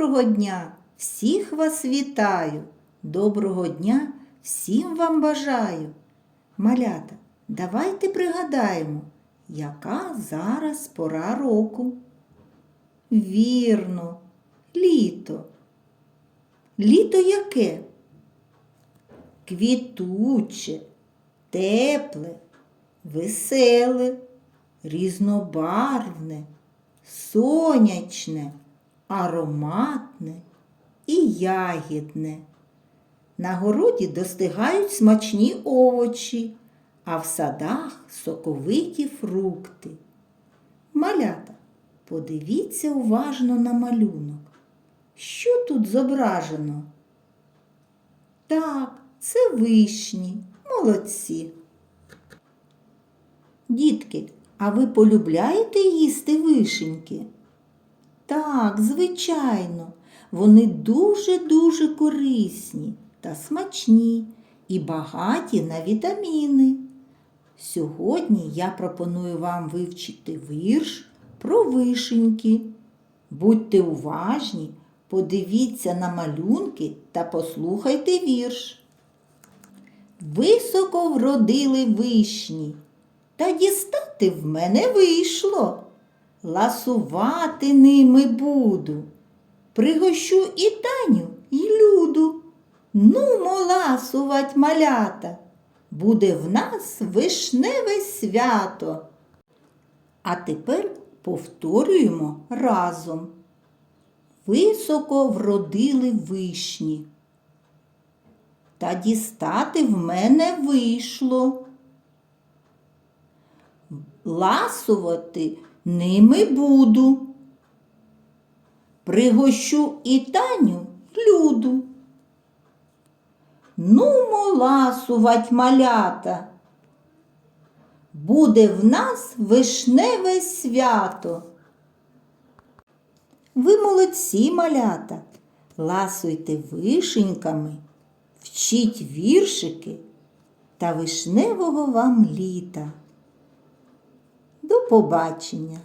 Доброго дня! Всіх вас вітаю! Доброго дня всім вам бажаю! Малята, давайте пригадаємо, яка зараз пора року. Вірно, літо. Літо яке? Квітуче, тепле, веселе, різнобарвне, сонячне, ароматне і ягідне. На городі достигають смачні овочі, а в садах соковиті фрукти. Малята, подивіться уважно на малюнок. Що тут зображено? Так, це вишні, молодці. Дітки, а ви полюбляєте їсти вишеньки? Так, звичайно, вони дуже-дуже корисні та смачні і багаті на вітаміни. Сьогодні я пропоную вам вивчити вірш про вишеньки. Будьте уважні, подивіться на малюнки та послухайте вірш. Високо вродили вишні, та дістати в мене вийшло. Ласувати ними буду. Пригощу і Таню, і люду. Ну, ласувать малята, буде в нас вишневе свято. А тепер повторюємо разом. Високо вродили вишні. Та дістати в мене вийшло. Ласувати ними буду. Пригощу і Таню люду. Нумо ласувать малята. Буде в нас вишневе свято. Ви молодці малята, ласуйте вишеньками, вчіть віршики та вишневого вам літа. До побачення!